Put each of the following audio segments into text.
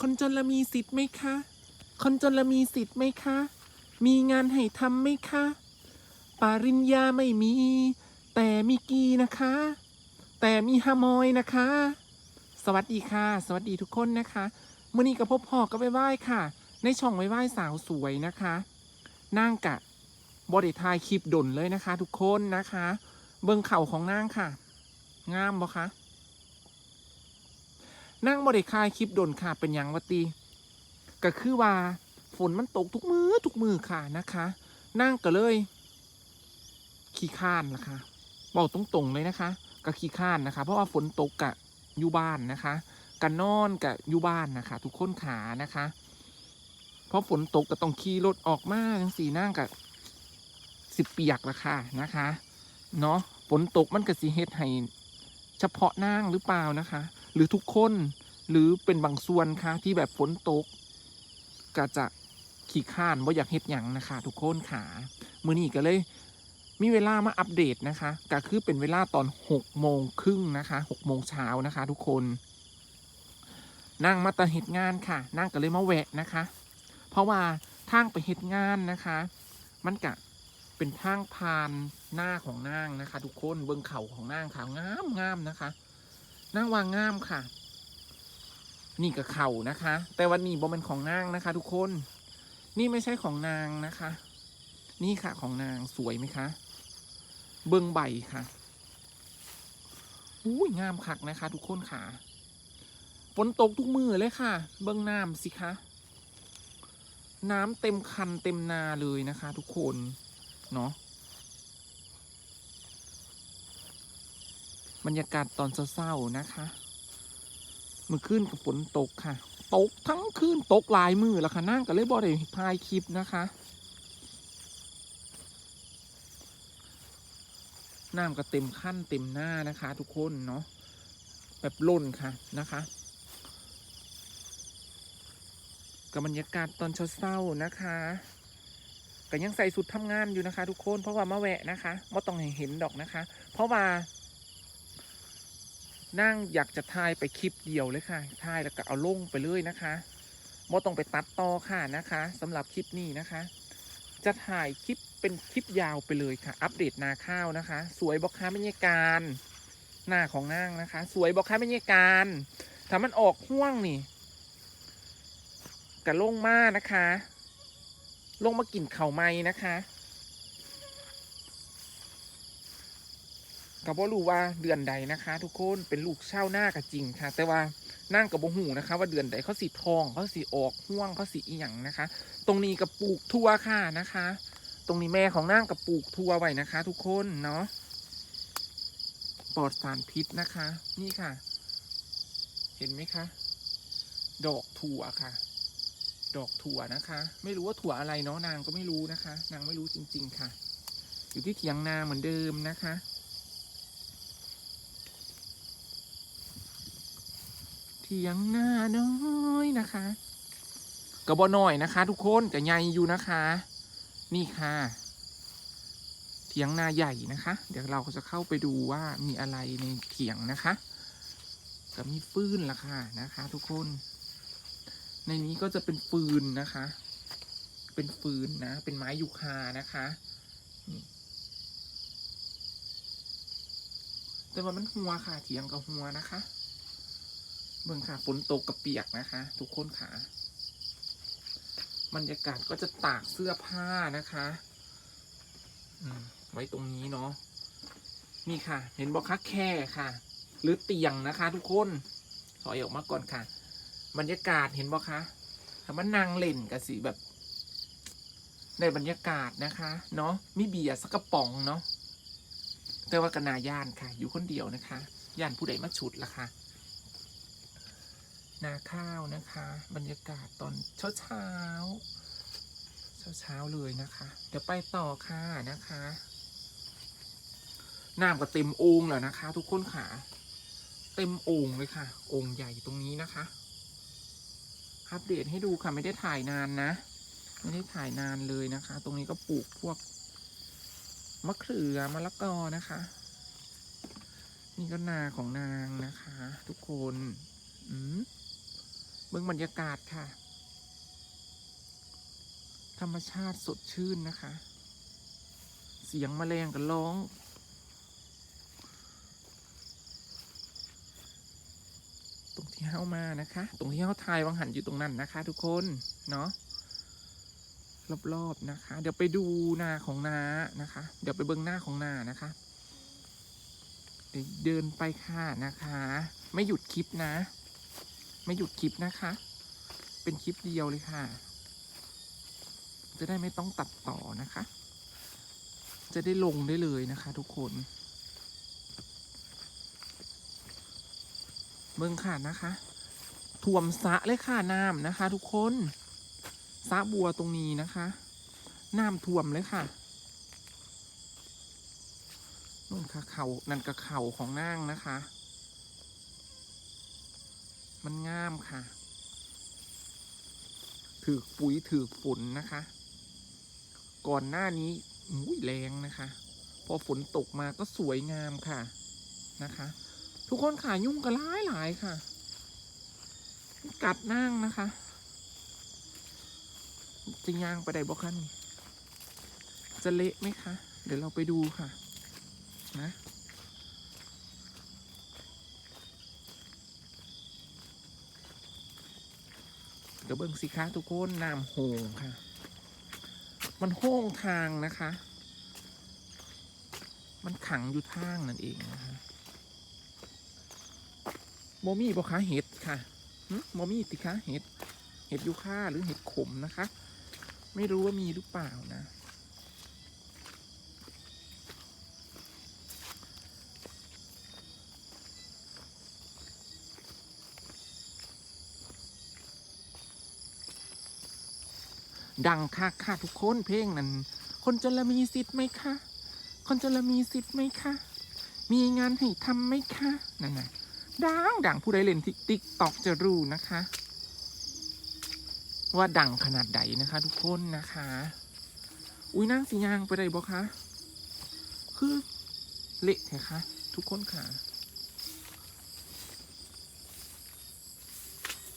คนจนละมีสิทธิ์ไหมคะ คนจนละมีสิทธิ์ไหมคะ มีงานให้ทำไหมคะปริญญาไม่มี แต่มีกีนะคะ แต่มีฮามอยนะคะ สวัสดีค่ะ สวัสดีทุกคนนะคะเมื่อนี้กับพบพ่อก็ไปไหว้ค่ะ ในช่องไว้ไหว้สาวสวยนะคะนั่งกะบอดทายคลิปดนเลยนะคะ ทุกคนนะคะ เบิ้งเข่าของนางค่ะ งามบ่คะ นั่งบริคายคลิปดนค่ะเป็นยังวตีก็คือว่าฝนมันตกทุกมือทุกมือค่ะนะคะ นั่งก็เลย ขี้ข้านล่ะค่ะบอกตรงๆเลยนะคะก็ขี้ข้านนะคะ เพราะว่าฝนตกกะอยู่บ้านนะคะกันนอนกะอยู่บ้านนะคะ ทุกคนขานะคะเพราะฝนตกก็ต้องขี่รถออกมาทั้งสี่นั่งกะสิบเปียกละค่ะนะคะเนาะฝนตกมันก็สิเฮ็ดให้เฉพาะนั่งหรือเปล่านะคะ หรือทุกคนหรือเป็นบางส่วนค่ะที่แบบฝนตกก็จะขี้ข้านว่าอยากเฮ็ดหยังนะคะ ทุกคนขามือนี้ก็เลยมีเวลามาอัปเดตนะคะ ก็คือเป็นเวลาตอน6โมงครึ่งนะคะ6โมงเช้านะคะ ทุกคนนั่งมาตะเหตุงานค่ะนั่งก็เลยมาแวะนะคะ เพราะว่าทางไปเหตุงานนะคะ มันกะเป็นทางผ่านหน้าของนางนะคะ ทุกคนเบื้องเข่าของนางค่ะงามงามนะคะ นางวางงามค่ะ นี่กับเข่านะคะ แต่วันนี้บ่เป็นของนางนะคะ ทุกคน นี่ไม่ใช่ของนางนะคะ นี่ค่ะของนางสวยไหมคะ เบิ้งใบค่ะอุ้ยงามคักนะคะ ทุกคนค่ะฝนตกทุกมือเลยค่ะ เบิ้งน้ำสิคะ น้ำเต็มคันเต็มนาเลยนะคะ ทุกคน เนาะ บรรยากาศตอนเศร้าๆนะคะมื่อคืนกับฝนตกค่ะ ตกทั้งคืนตกหลายมือแล้วค่ะนั่งกับเลยบอได้พายคลิปนะคะน้ำก็เต็มขั้นเต็มหน้านะคะ ทุกคนเนาะแบบล้นค่ะนะคะกับบรรยากาศตอนเช้าๆนะคะก็ยังใส่สุดทำงานอยู่นะคะ ทุกคนเพราะว่ามาแวะนะคะไม่ต้องเห็นดอกนะคะ เพราะว่า นั่งอยากจะถ่ายไปคลิปเดียวเลยค่ะถ่ายแล้วก็เอาลงไปเลยนะคะไม่ต้องไปตัดต่อค่ะนะคะสำหรับคลิปนี้นะคะ จะถ่ายคลิปเป็นคลิปยาวไปเลยค่ะ อัปเดตนาข้าวนะคะ สวยบอกค้าบรรยากาศหน้าของนางนะคะ สวยบอกค้าบรรยากาศถ้ามันออกห่วงนี่กะลงมานะคะ ลงมากินเข่าไม้นะคะ ก็บ่รู้ว่าเดือนใดนะคะ ทุกคนเป็นลูกเช่าหน้าก็จริงค่ะ แต่ว่านั่งกับบ่หูนะคะ ว่าเดือนใดเขาสีทองเขาสีออกห่วงเขาสีอีหยังนะคะ ตรงนี้กับปลูกทั่วค่ะนะคะ ตรงนี้แม่ของนั่งกับปลูกทั่วไว้นะคะ ทุกคนเนาะปลอดสารพิษนะคะ นี่ค่ะ เห็นไหมคะ ดอกถั่วค่ะ ดอกถั่วนะคะ ไม่รู้ว่าถั่วอะไรเนาะนางก็ไม่รู้นะคะ นางไม่รู้จริง ๆ ค่ะ อยู่ที่เถียงนาเหมือนเดิมนะคะ เถียงหน้าน้อยนะคะกระบอน้อยนะคะ ทุกคนกับใหญ่อยู่นะคะ นี่ค่ะ เถียงนาใหญ่นะคะ เดี๋ยวเราจะเข้าไปดูว่ามีอะไรในเถียงนะคะก็มีฟืนละค่ะนะคะ ทุกคน ในนี้ก็จะเป็นฟืนนะคะ เป็นฟืนนะ เป็นไม้ยูคานะคะแต่ว่ามันหัวค่ะเถียงกับหัวนะคะ เบิ่งค่ะฝนตกกับเปียกนะคะ ทุกคนค่ะบรรยากาศก็จะตากเสื้อผ้านะคะไว้ตรงนี้เนาะนี่ค่ะ เห็นบอกคะแค่ค่ะ หรือเตียงนะคะ ทุกคนถอยออกมาก่อนค่ะ บรรยากาศเห็นบอกคะถ้ามันนางเล่นกับสีแบบในบรรยากาศนะคะ เนาะมีเบียร์สักกระป๋องเนาะแต่ว่ากนาย่านค่ะ อยู่คนเดียวนะคะ ย่านผู้ใดมาฉุดละค่ะ นาข้าวนะคะ บรรยากาศตอนเช้าเช้าเช้าเช้าเลยนะคะ เดี๋ยวไปต่อค่ะนะคะน้ำก็เต็มโอ่งแล้วนะคะ ทุกคนค่ะ เต็มโอ่งเลยค่ะโอ่งใหญ่ตรงนี้นะคะอัปเดตให้ดูค่ะไม่ได้ถ่ายนานนะ ไม่ได้ถ่ายนานเลยนะคะ ตรงนี้ก็ปลูกพวกมะเขือมะละกอนะคะ นี่ก็นาของนางนะคะ ทุกคน อืม บื้องบรรยากาศค่ะ ธรรมชาติสดชื่นนะคะ เสียงแมลงกันร้อง ตรงที่เฮ้ามานะคะ ตรงที่เฮ้าทายวังหันอยู่ตรงนั้นนะคะ ทุกคน เนาะรอบๆนะคะ เดี๋ยวไปดูนาของนานะคะ เดี๋ยวไปเบิ้งหน้าของนานะคะเดี๋ยวเดินไปค่ะนะคะ ไม่หยุดคลิปนะ ไม่หยุดคลิปนะคะ เป็นคลิปเดียวเลยค่ะ จะได้ไม่ต้องตัดต่อนะคะ จะได้ลงได้เลยนะคะ ทุกคนเบิ่งค่ะนะคะท่วมสะเลยค่ะน้ำนะคะ ทุกคนสะบัวตรงนี้นะคะน้ำท่วมเลยค่ะนู่นค่ะเขานั่นกระเข่าของนางนะคะ มันงามค่ะ ถือปุ๋ยถือฝนนะคะ ก่อนหน้านี้อุ้ยแรงนะคะ พอฝนตกมาก็สวยงามค่ะนะคะ ทุกคนขายุ่งกันหลายหลายค่ะ กัดนั่งนะคะ จะย่างไปได้บอกคะนี่จะเละไหมคะ เดี๋ยวเราไปดูค่ะ นะ เดี๋ยวเบิ้งสิคะทุกคนน้ำโหงค่ะ มันโห้งทางนะคะ มันขังอยู่ทางนั่นเองนะคะโมมี่บอคะเห็ดค่ะโมมี่ติคะเห็ด เห็ดยูค่าหรือเห็ดขมนะคะ ไม่รู้ว่ามีหรือเปล่านะ ดังค่ะค่ะทุกคนเพลงนั้น คนจนละมีสิทธิ์ไหมคะ คนจนละมีสิทธิ์ไหมคะ มีงานให้ทำไหมคะนั่นน่ะดังดังผู้ใดเล่นทิกติ๊กตอกจะรู้นะคะ ว่าดังขนาดใดนะคะ ทุกคนนะคะ อุ้ยนั่งสียางไปได้บ่คะคือเละแท้คะทุกคนค่ะ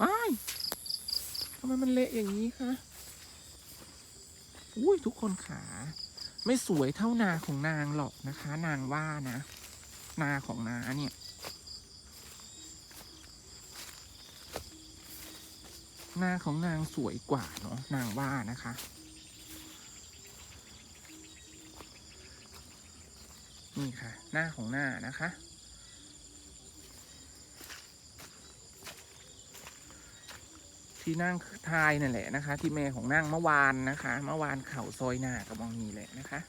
ว้ายทำไมมันเละอย่างนี้คะ อุ้ยทุกคนขาไม่สวยเท่านาของนางหรอกนะคะ นางว่านะ นาของนาเนี่ยนาของนางสวยกว่าเนาะนางว่านะคะ นี่ค่ะ หน้าของหน้านะคะ ที่นั่งทายนั่นแหละนะคะ ที่แม่ของนั่งเมื่อวานนะคะ เมื่อวานเข่าซอยหน้ากับมองนี่แหละนะคะ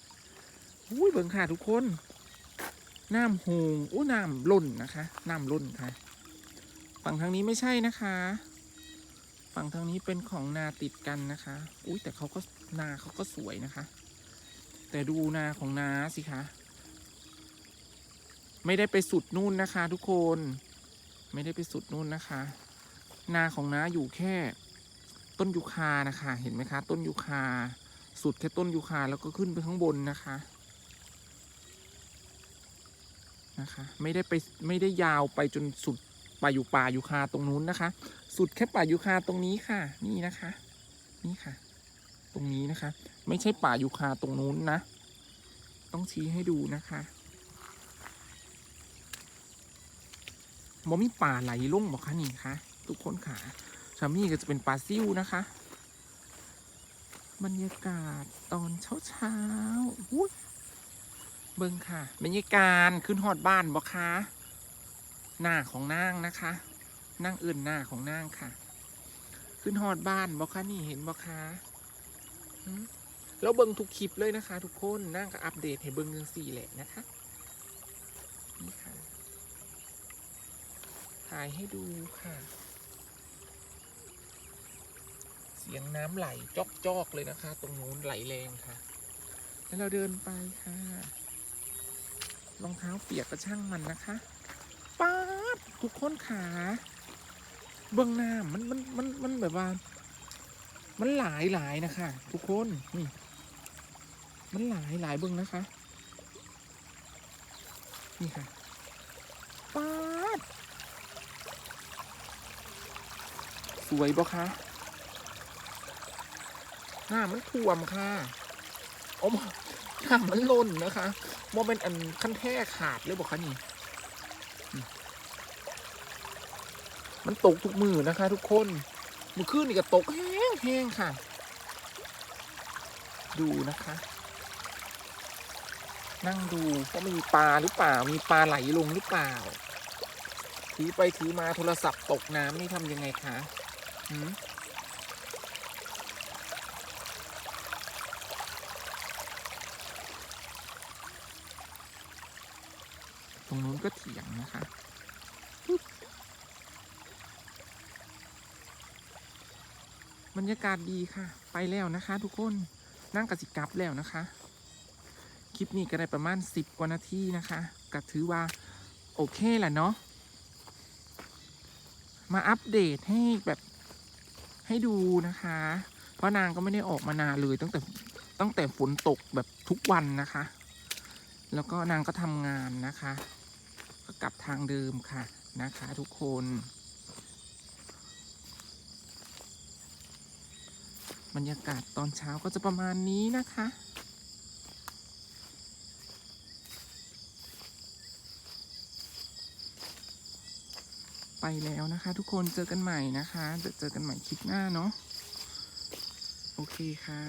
อุ้ยเบิ่งค่ะทุกคนน้ำหงอู้น้ำล้นนะคะน้ำล้นค่ะ ฝั่งทางนี้ไม่ใช่นะคะ ฝั่งทางนี้เป็นของนาติดกันนะคะอุ้ยแต่เขาก็นาเขาก็สวยนะคะ แต่ดูนาของนาสิคะไม่ได้ไปสุดนู่นนะคะ ทุกคน ไม่ได้ไปสุดนู่นนะคะ นาของน้าอยู่แค่ ต้นยูคานะคะ เห็นไหมคะ ต้นยูคา สุดแค่ต้นยูคาแล้วก็ขึ้นไปข้างบนนะคะนะคะ ไม่ได้ไปไม่ได้ยาวไปจนสุดป่าอยู่ป่ายูคาตรงนู้นนะคะ สุดแค่ป่ายูคาตรงนี้ค่ะ นี่นะคะ นี่ค่ะ ตรงนี้นะคะ ไม่ใช่ป่ายูคาตรงนู้นนะ ต้องชี้ให้ดูนะคะมอมีป่าไหลลุ่งบอกคะนี่คะ ทุกคนค่ะชามี่ก็จะเป็นปลาซิวนะคะ บรรยากาศตอนเช้าเช้าอุ๊ยเบิ่งค่ะ บรรยากาศขึ้นฮอดบ้านบอคะหน้าของนางนะคะนั่งอื่นหน้าของนางค่ะ ขึ้นฮอดบ้านบอคะนี่เห็นบอคะแล้วเบิ่งทุกคลิปเลยนะคะ ทุกคนนั่งก็อัปเดตให้เบิ่งเรื่องสี่แหละนะคะนี่ค่ะถ่ายให้ดูค่ะ เสียงน้ำไหลจอกๆเลยนะคะ ตรงนู้นไหลแรงค่ะ แล้วเราเดินไปค่ะรองเท้าเปียกก็ช่างมันนะคะป๊าดทุกคนขาเบื้องหน้ามันมันมันมันแบบว่า มันหลายหลายนะคะ ทุกคนนี่มันหลายหลายเบื้องนะคะ นี่ค่ะป๊าดสวยบ่คะ น้ามันท่วมค่ะโอ้หน้ามันล่นนะคะโมเป็นอันขั้นแท้ขาดเลยบอกคะนี่ มันตกทุกมือนะคะ ทุกคนมือคืนนี่ก็ตกแห้งแห้งค่ะ ดูนะคะ นั่งดูว่ามีปลาหรือเปล่า มีปลาไหลลงหรือเปล่าถือไปถือมาโทรศัพท์ตกน้ำนี่ทำยังไงคะหืม ตรงนู้นก็เถียงนะคะบรรยากาศดีค่ะ ไปแล้วนะคะ ทุกคนนั่งกสิกับแล้วนะคะ คลิปนี้ก็ได้ประมาณสิบกว่านาทีนะคะก็ถือว่า โอเคแหละเนาะมาอัปเดตให้แบบให้ดูนะคะ เพราะนางก็ไม่ได้ออกมานานเลยตั้งแต่ตั้งแต่ฝนตกแบบทุกวันนะคะ แล้วก็นางก็ทำงานนะคะ ก็กลับทางเดิมค่ะนะคะทุกคน บรรยากาศตอนเช้าก็จะประมาณนี้นะคะไปแล้วนะคะ ทุกคนเจอกันใหม่นะคะเดี๋ยวเจอกันใหม่คลิปหน้าเนาะโอเคค่ะ